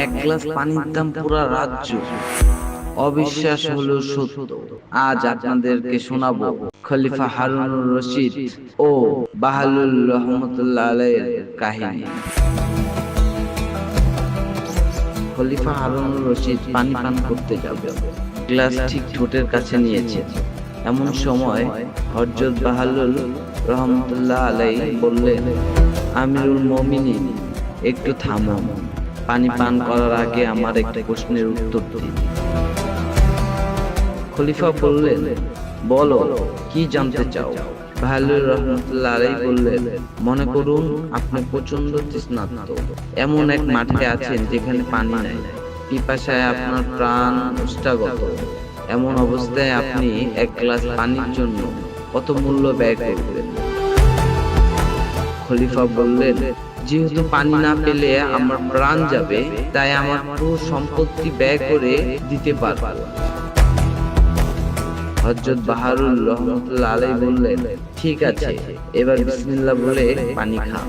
এক গ্লাস পানির দাম পুরো রাজ্য। অবিশ্বাস হলো সত্য। আজ আপনাদেরকে শোনাবো খলিফা হারুনুর রশিদ ও বাহালুল রহমতুল্লাহ আলাইয়ের কাহিনী। খলিফা হারুনুর রশিদ পানি পান করতে যাবে। গ্লাস ঠিক ঠোঁটের কাছে নিয়েছে। এমন সময় হরজত বাহালুল রহমতুল্লাহ আলাই বললেন, আমিরুল মমিনিন, একটু থামো পানি পান করার আগে আমার একটা প্রশ্নের উত্তর খলিফা বললেন, বলো, কি জানতে চাও? ভালুর রহমতুল্লাহ বললেন, মনে করুন, আপনি প্রচণ্ড তৃষ্ণার্ত। এমন এক মাঠে আছেন যেখানে পানি নাই। পিপাসায় আপনার প্রাণ উষ্টাগত। এমন অবস্থায় আপনি এক গ্লাস পানির জন্য কত মূল্য ব্যয় করবেন? খলিফা বললেন যেহেতু পানি না পেলে আমার প্রাণ যাবে তাই আমার পুরো সম্পত্তি ব্যয় করে দিতে পারব। হজরত বাহারুল রহমতুল্লাহ আলাই বললেন ঠিক আছে এবার বিসমিল্লাহ বলে পানি খান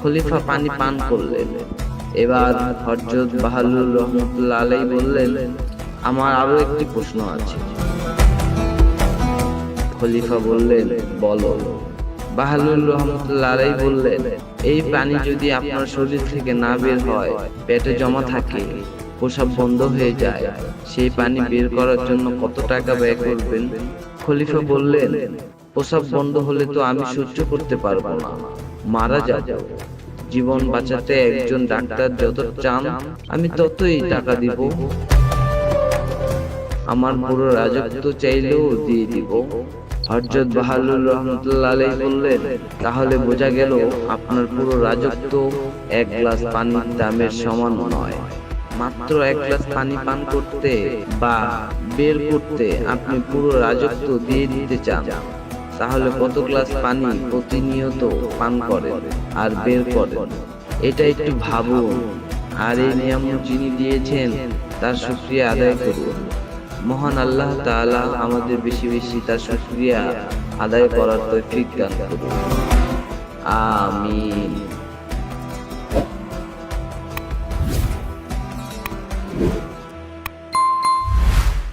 খলিফা পানি পান করলেন। এবার হজরত বাহারুল রহমতুল্লাহ আলাই বললেন আমার আরও একটি প্রশ্ন আছে। খলিফা বললেন বলো। বাহালুল রহমতুল্লাহ বললেন, এই পানি যদি আপনার শরীর থেকে না বের হয়, পেটে জমা থাকে, প্রসাব বন্ধ হয়ে যায়, সেই পানি বের করার জন্য কত টাকা ব্যয় করবেন? খলিফা বললেন, প্রসাব বন্ধ হলে তো আমি সহ্য করতে পারব না, মারা যাব। জীবন বাঁচাতে একজন ডাক্তার যত চান, আমি ততই টাকা দিব। আমার পুরো রাজত্ব চাইলেও দিয়ে দিব। হজরত বাহালুর রহমতুল্লাহ আলাই বললেন, তাহলে বোঝা গেল আপনার পুরো রাজত্ব এক গ্লাস পানির দামের সমান নয়। মাত্র এক গ্লাস পানি পান করতে বা বের করতে আপনি পুরো রাজত্ব দিয়ে দিতে চান। তাহলে কত গ্লাস পানি প্রতিনিয়ত পান করেন আর বের করেন? এটা একটু ভাবুন। আর এই নিয়ম যিনি দিয়েছেন, তার শুক্রিয়া আদায় করুন। মহান আল্লাহ তাআলা আমাদের বেশি বেশি তার শুক্রিয়া আদায় করার তৌফিক দান করুন। আমিন।